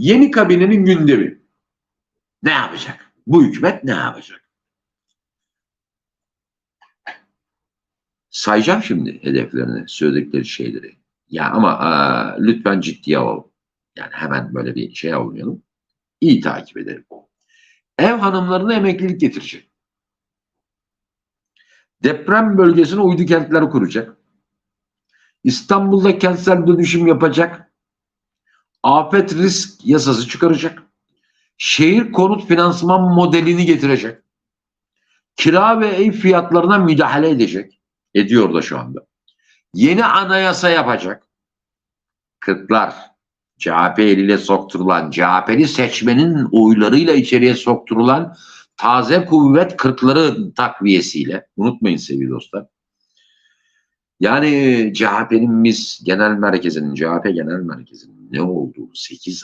Yeni kabinenin gündemi. Ne yapacak? Bu hükümet ne yapacak? Sayacağım şimdi hedeflerini, söyledikleri şeyleri. Ya ama aa, lütfen ciddiye ol. Yani hemen böyle bir şey olmayalım. İyi takip edelim. Ev hanımlarına emeklilik getirecek. Deprem bölgesine uydu kentler kuracak. İstanbul'da kentsel dönüşüm yapacak. Afet risk yasası çıkaracak. Şehir konut finansman modelini getirecek. Kira ve ev fiyatlarına müdahale edecek. Ediyor da şu anda. Yeni anayasa yapacak. Kırklar. CHP eliyle sokturulan, CHP'li seçmenin oylarıyla içeriye sokturulan taze kuvvet kırkları takviyesiyle. Unutmayın sevgili dostlar. Yani CHP'nin biz genel merkezinin, CHP genel merkezinin né, ou dos requisados